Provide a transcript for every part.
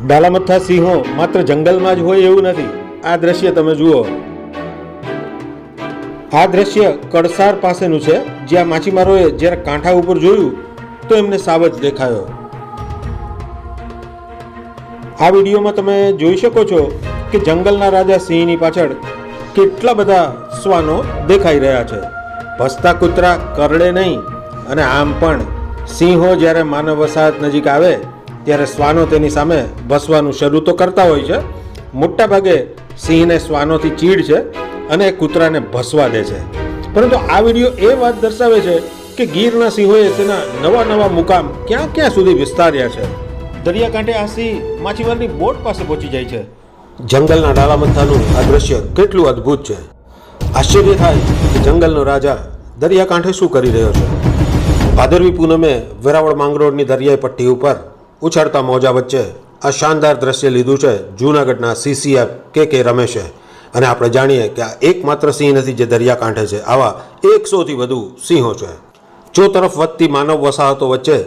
ડાલામથ્થા સિંહો માત્ર જંગલમાં જ હોય એવું નથી. આ દ્રશ્ય તમે જુઓ. આ દ્રશ્ય કડસાર પાસેનું છે. જ્યાં માછીમારોએ જ્યારે કાંઠા ઉપર જોયું, તો એમને સાવજ દેખાયો. આ વિડીયોમાં તમે જોઈ શકો છો કે જંગલના રાજા સિંહની પાછળ કેટલા બધા શ્વાનો દેખાઈ રહ્યા છે. ભસતા કૂતરા કરડે નહીં, અને આમ પણ સિંહો જ્યારે માનવ વસાહત નજીક આવે ત્યારે શ્વાનો તેની સામે ભસવાનું શરૂ તો કરતા હોય છે. મોટા ભાગે સિંહને શ્વાનોથી ચીડ છે અને કૂતરાને ભસવા દે છે. પરંતુ આ વીડિયો એ વાત દર્શાવે છે કે ગીરના સિંહોએ તેના નવા નવા મુકામ ક્યાં ક્યાં સુધી વિસ્તાર્યા છે. દરિયાકાંઠે આ સિંહ માછીમારની બોટ પાસે પહોંચી જાય છે. જંગલના ડાલામથ્થાનું આ દ્રશ્ય કેટલું અદ્ભુત છે. આશ્ચર્ય થાય કે જંગલનો રાજા દરિયાકાંઠે શું કરી રહ્યો છે. ભાદરવી પૂનમે વેરાવળ માંગરોળની દરિયાઈ પટ્ટી ઉપર ઉછળતા મોજા વચ્ચે આ શાનદાર દ્રશ્ય લીધું છે જૂનાગઢના સીસીએફ કે કે રમેશે. અને આપણે જાણીએ કે આ એકમાત્ર સિંહ નથી જે દરિયાકાંઠે છે. આવા એકસોથી વધુ સિંહો છે. ચોતરફ વધતી માનવ વસાહતો વચ્ચે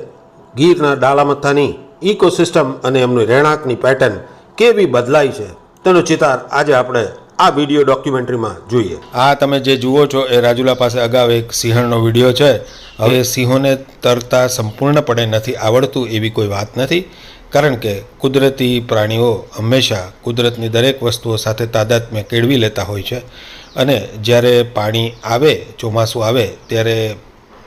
ગીરના ડાલામથ્થાની ઇકોસિસ્ટમ અને એમની રહેણાંકની પેટર્ન કેવી બદલાઈ છે તેનો ચિતાર આજે આપણે આ વીડિયો ડોક્યુમેન્ટરીમાં જોઈએ. આ તમે જે જુઓ છો એ રાજુલા પાસે અગાઉ એક સિંહણનો વીડિયો છે. હવે સિંહોને તરતા સંપૂર્ણપણે નથી આવડતું એવી કોઈ વાત નથી કારણ કે કુદરતી પ્રાણીઓ હંમેશા કુદરતની દરેક વસ્તુઓ સાથે તાદાત્મ્ય કેળવી લેતા હોય છે. અને જ્યારે પાણી આવે ચોમાસું આવે ત્યારે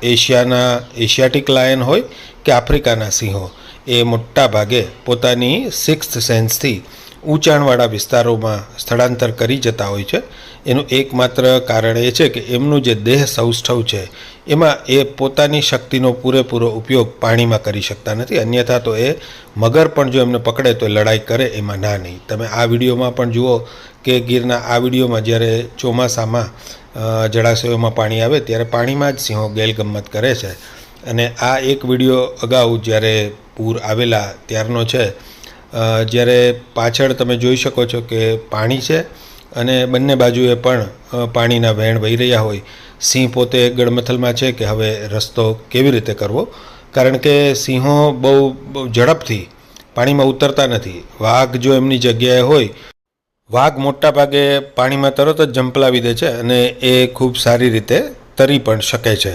એશિયાના એશિયાટિક લાયન હોય કે આફ્રિકાના સિંહો એ મોટા ભાગે પોતાની સિક્સ્થ સેન્સથી ઊંચાણવાળા વિસ્તારોમાં સ્થળાંતર કરી જતા હોય છે. એનું એકમાત્ર કારણ એ છે કે એમનું જે દેહ સૌષ્ઠવ છે, એમાં એ પોતાની શક્તિનો પૂરેપૂરો ઉપયોગ પાણીમાં કરી શકતા નથી. અન્યથા તો એ મગર પણ જો એમને પકડે તો લડાઈ કરે, એમાં ના નહીં. તમે આ વિડીયોમાં પણ જુઓ કે ગીરના આ વિડીયોમાં જ્યારે ચોમાસામાં જળાશયોમાં પાણી આવે ત્યારે પાણીમાં જ સિંહો ગેલગમ્મત કરે છે. અને આ એક વીડિયો અગાઉ જ્યારે પૂર આવેલા ત્યારનો છે જ્યારે પાછળ તમે જોઈ શકો છો કે પાણી છે અને બંને બાજુએ પણ પાણીના વહેણ વહી રહ્યા હોય. સિંહ પોતે ગડમથલમાં છે કે હવે રસ્તો કેવી રીતે કરવો? કારણ કે સિંહો બહુ ઝડપથી પાણીમાં ઉતરતા નથી. વાઘ જો એમની જગ્યાએ હોય, વાઘ મોટા ભાગે પાણીમાં તરત જ જંપલાવી દે છે અને એ ખૂબ સારી રીતે તરી પણ શકે છે.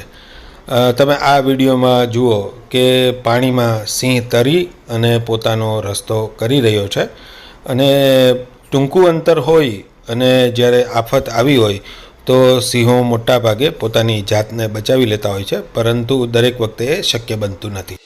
તમે આ વિડીયોમાં જુઓ કે પાણીમાં સિંહ તરી અને પોતાનો રસ્તો કરી રહ્યો છે. અને ટૂંકું અંતર હોય અને જ્યારે આફત આવી હોય તો સિંહો મોટા ભાગે પોતાની જાતને બચાવી લેતા હોય છે, પરંતુ દરેક વખતે એ શક્ય બનતું નથી.